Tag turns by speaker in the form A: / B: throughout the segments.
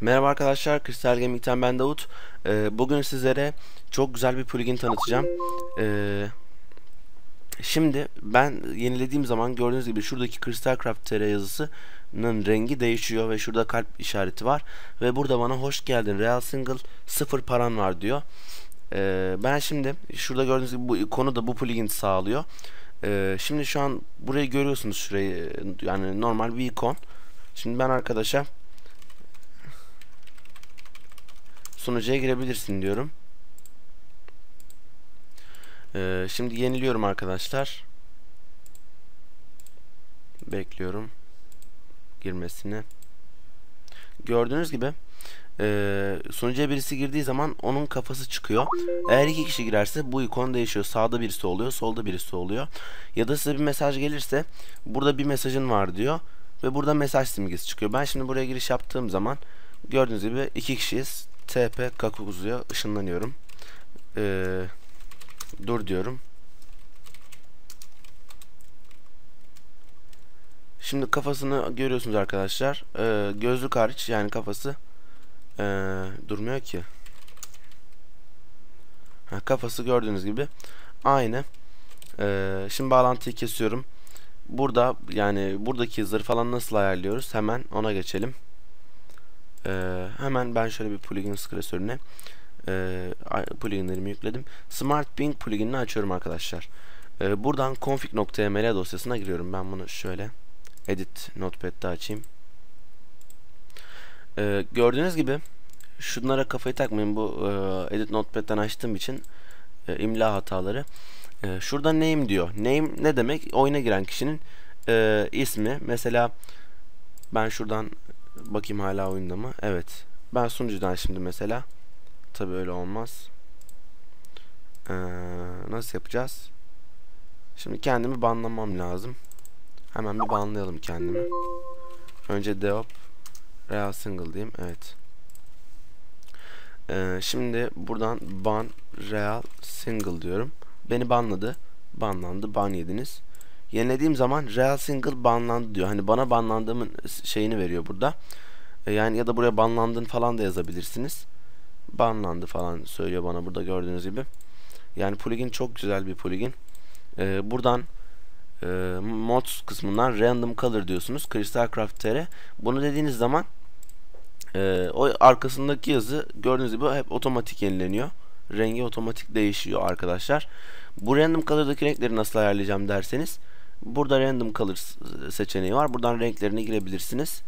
A: Merhaba arkadaşlar, Kristal Gaming'ten ben Davut. Ee, bugün sizlere çok güzel bir plugin tanıtacağım. Ee, şimdi ben yenilediğim zaman gördüğünüz gibi şuradaki Crystal Craft TR yazısının rengi değişiyor ve şurada kalp işareti var. Ve burada bana hoş geldin Real Single sıfır paran var diyor. Ee, ben şimdi şurada gördüğünüz gibi bu ikonu da bu plugin sağlıyor. Ee, şimdi şu an burayı görüyorsunuz şurayı yani normal bir ikon. Şimdi ben arkadaşa sunucuya girebilirsin diyorum. Ee, şimdi yeniliyorum arkadaşlar. Bekliyorum girmesini. Gördüğünüz gibi e, sunucuya birisi girdiği zaman onun kafası çıkıyor. Eğer iki kişi girerse bu ikon değişiyor. Sağda birisi oluyor, solda birisi oluyor. Ya da size bir mesaj gelirse burada bir mesajın var diyor ve burada mesaj simgesi çıkıyor. Ben şimdi buraya giriş yaptığım zaman gördüğünüz gibi iki kişiyiz. TP Kakuzu'ya ışınlanıyorum. Ee, dur diyorum. Şimdi kafasını görüyorsunuz arkadaşlar. Ee, gözlük hariç yani kafası ee, durmuyor ki. Ha, kafası gördüğünüz gibi aynı. Ee, şimdi bağlantıyı kesiyorum. Burada yani buradaki zırh falan nasıl ayarlıyoruz? Hemen ona geçelim. Ee, hemen ben şöyle bir plugin klasörüne e, pluginlerimi yükledim. Smart Ping pluginini açıyorum arkadaşlar. Ee, buradan config.ml dosyasına giriyorum. Ben bunu şöyle edit notepad'de açayım. Ee, gördüğünüz gibi şunlara kafayı takmayın. Bu e, edit notepad'den açtığım için e, imla hataları. E, şurada name diyor. Name ne demek? Oyuna giren kişinin e, ismi. Mesela ben şuradan Bakayım hala oyunda mı? Evet. Ben sunucudan şimdi mesela. Tabi öyle olmaz. Ee, nasıl yapacağız? Şimdi kendimi banlamam lazım. Hemen bir banlayalım kendimi. Önce deop real single diyeyim. Evet. Ee, şimdi buradan ban real single diyorum. Beni banladı. Banlandı. Ban yediniz. Yenilediğim zaman real single banlandı diyor. Hani bana banlandığımın şeyini veriyor burada. E yani ya da buraya banlandın falan da yazabilirsiniz. Banlandı falan söylüyor bana burada gördüğünüz gibi. Yani plugin çok güzel bir plugin. E, buradan e, mods kısmından random color diyorsunuz. Crystal Craft TR. Bunu dediğiniz zaman e, o arkasındaki yazı gördüğünüz gibi hep otomatik yenileniyor. Rengi otomatik değişiyor arkadaşlar. Bu random color'daki renkleri nasıl ayarlayacağım derseniz Burada random color seçeneği var. Buradan renklerini girebilirsiniz.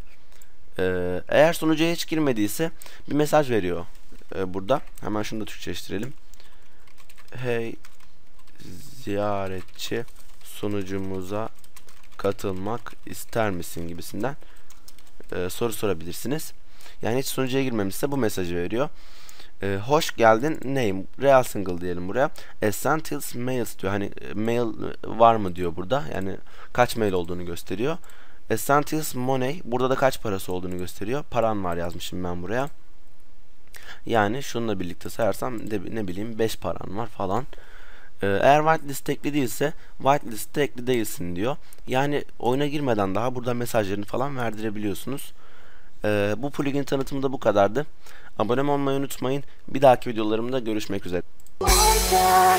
A: Ee, eğer sunucuya hiç girmediyse bir mesaj veriyor ee, burada. Hemen şunu da Türkçeleştirelim. Hey ziyaretçi sunucumuza katılmak ister misin gibisinden e, soru sorabilirsiniz. Yani hiç sunucuya girmemişse bu mesajı veriyor. E, hoş geldin name real single diyelim buraya. Essentials mails diyor. Hani e, mail var mı diyor burada. Yani kaç mail olduğunu gösteriyor. Essentials money burada da kaç parası olduğunu gösteriyor. Paran var yazmışım ben buraya. Yani şununla birlikte sayarsam de, ne bileyim 5 paran var falan. Ee, eğer whitelist ekli değilse whitelist ekli değilsin diyor. Yani oyuna girmeden daha burada mesajlarını falan verdirebiliyorsunuz. Ee, bu plugin tanıtımı da bu kadardı. Abone olmayı unutmayın. Bir dahaki videolarımda görüşmek üzere.
B: Wonder